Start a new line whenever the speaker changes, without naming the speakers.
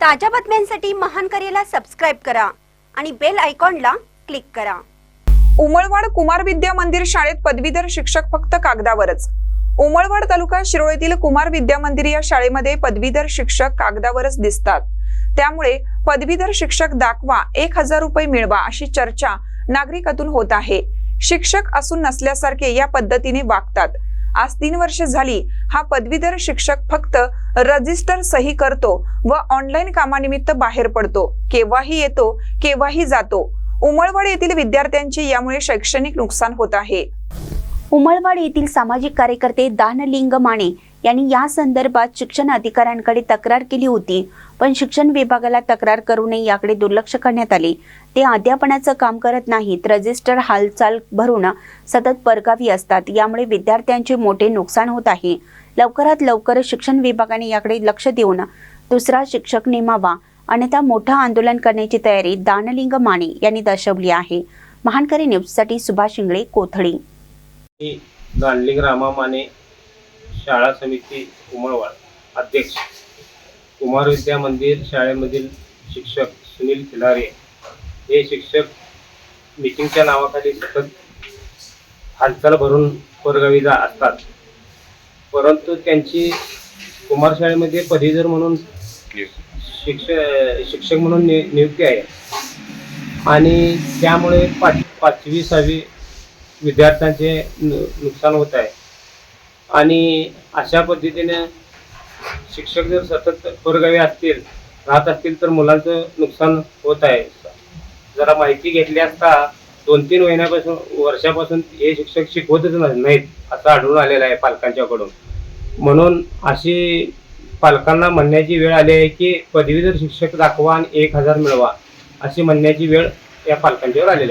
ताज्या बातम्यांसाठी महान करेला सबस्क्राईब करा आणि बेल आयकॉनला क्लिक करा.
उमळवाड कुमार विद्या मंदिर शाळेत पदवीधर शिक्षक फक्त कागदावरच. उमळवाड तालुका शिरोळीतील कुमार विद्या मंदिर या शाळेमध्ये पदवीधर शिक्षक कागदावरच दिसतात. त्यामुळे पदवीधर शिक्षक दाखवा एक हजार रुपये मिळवा अशी चर्चा नागरिकातून होत आहे. शिक्षक असून नसल्यासारखे या पद्धतीने वागतात. आज तीन वर्ष झाली हा पदवीधर शिक्षक फक्त रजिस्टर सही करतो व ऑनलाईन कामानिमित्त बाहेर पडतो. केव्हाही येतो केव्हाही जातो. उमळवाड येथील विद्यार्थ्यांचे यामुळे शैक्षणिक नुकसान होत आहे.
उमळवाड येथील सामाजिक कार्यकर्ते दानलिंग माने यांनी या संदर्भात शिक्षण अधिकाऱ्यांकडे तक्रार केली होती. पण शिक्षण विभागाला तक्रार करूनही याकडे दुर्लक्ष करण्यात आले. ते अध्यापनाचं काम करत नाहीत. रजिस्टर हालचाल भरून सतत परगावी असतात. यामुळे विद्यार्थ्यांचे मोठे नुकसान होत आहे. लवकरात लवकर शिक्षण विभागाने याकडे लक्ष देऊन दुसरा शिक्षक नेमावा. अन्यथा मोठं आंदोलन करण्याची तयारी दानलिंग माने यांनी दर्शवली आहे. महानकरी न्यूजसाठी सुभाष इंगळे कोथळी.
दानलिंग रामा माने शाळा समिती उमरवाड अध्यक्ष. कुमार विद्या मंदिर शाळेमधील शिक्षक सुनील खिलारे. हे शिक्षक मीटिंगच्या नावाखाली सतत हालचाल भरून परगावी जा असतात. परंतु त्यांची कुमार शाळेमध्ये पदवीधर म्हणून शिक्षक शिक्षक म्हणून नि नियुक्ती आहे. आणि त्यामुळे पाच पाचवी सहावी विद्यार्थ्यांचे नुकसान होत आहे. आणि अशा पद्धतीने शिक्षक जर सतत परगावी असतील राहत असतील तर मुलांचं नुकसान होत आहे. जरा माहिती घेतली असता दोन तीन महिन्यापासून वर्षापासून हे शिक्षक शिकवतच नाहीत असं आढळून आलेलं आहे पालकांच्याकडून. म्हणून अशी पालकांना म्हणण्याची वेळ आली आहे की पदवीधर शिक्षक दाखवा आणि एक हजार मिळवा अशी म्हणण्याची वेळ या पालकांच्यावर आलेली आहे.